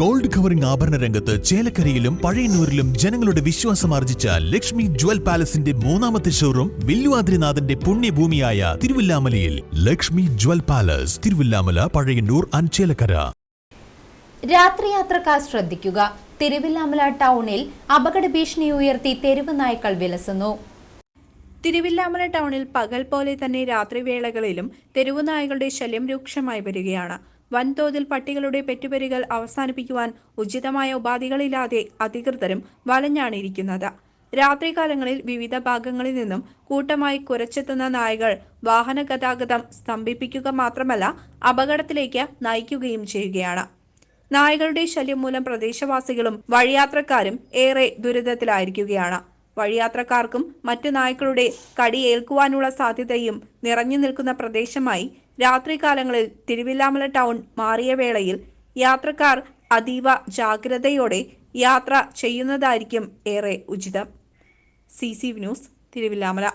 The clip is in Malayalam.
ഗോൾഡ് കവറിംഗ് ആഭരണ രംഗത്ത് ചേലക്കരയിലും പഴയന്നൂരിലും ജനങ്ങളുടെ വിശ്വാസം ആർജിച്ച ലക്ഷ്മി ജ്വൽ പാലസിന്റെ മൂന്നാമത്തെ ഷോറൂം വില്ലുവാദ്രിനാഥന്റെ പുണ്യഭൂമിയായ തിരുവില്ലാമലയിൽ. ലക്ഷ്മി ജ്വൽ പാലസ് തിരുവില്ലാമല പഴയന്നൂർ അഞ്ചേലക്കര ചേലക്കര. രാത്രിയാത്രക്കാർ ശ്രദ്ധിക്കുക. തിരുവില്ലാമല ടൗണിൽ അപകട ഭീഷണി ഉയർത്തി തെരുവ് നായ്ക്കൾ വിലസുന്നു. തിരുവില്ലാമല ടൗണിൽ പകൽ പോലെ തന്നെ രാത്രിവേളകളിലും തെരുവുനായകളുടെ ശല്യം രൂക്ഷമായി വരികയാണ്. വൻതോതിൽ പട്ടികളുടെ പെറ്റുപെരുകൾ അവസാനിപ്പിക്കുവാൻ ഉചിതമായ ഉപാധികളില്ലാതെ അധികൃതരും വലഞ്ഞാണിരിക്കുന്നത്. രാത്രികാലങ്ങളിൽ വിവിധ ഭാഗങ്ങളിൽ നിന്നും കൂട്ടമായി കുരച്ചെത്തുന്ന നായകൾ വാഹന ഗതാഗതം സ്തംഭിപ്പിക്കുക മാത്രമല്ല അപകടത്തിലേക്ക് നയിക്കുകയും ചെയ്യുകയാണ്. നായകളുടെ ശല്യം മൂലം പ്രദേശവാസികളും വഴിയാത്രക്കാരും ഏറെ ദുരിതത്തിലായിരിക്കുകയാണ്. വഴിയാത്രക്കാർക്കും മറ്റു നായ്ക്കളുടെ കടിയേൽക്കുവാനുള്ള സാധ്യതയും നിറഞ്ഞു നിൽക്കുന്ന പ്രദേശമായി രാത്രികാലങ്ങളിൽ തിരുവില്ലാമല ടൗൺ മാറിയ വേളയിൽ യാത്രക്കാർ അതീവ ജാഗ്രതയോടെ യാത്ര ചെയ്യുന്നതായിരിക്കും ഏറെ ഉചിതം. C C news Thiruvillamala.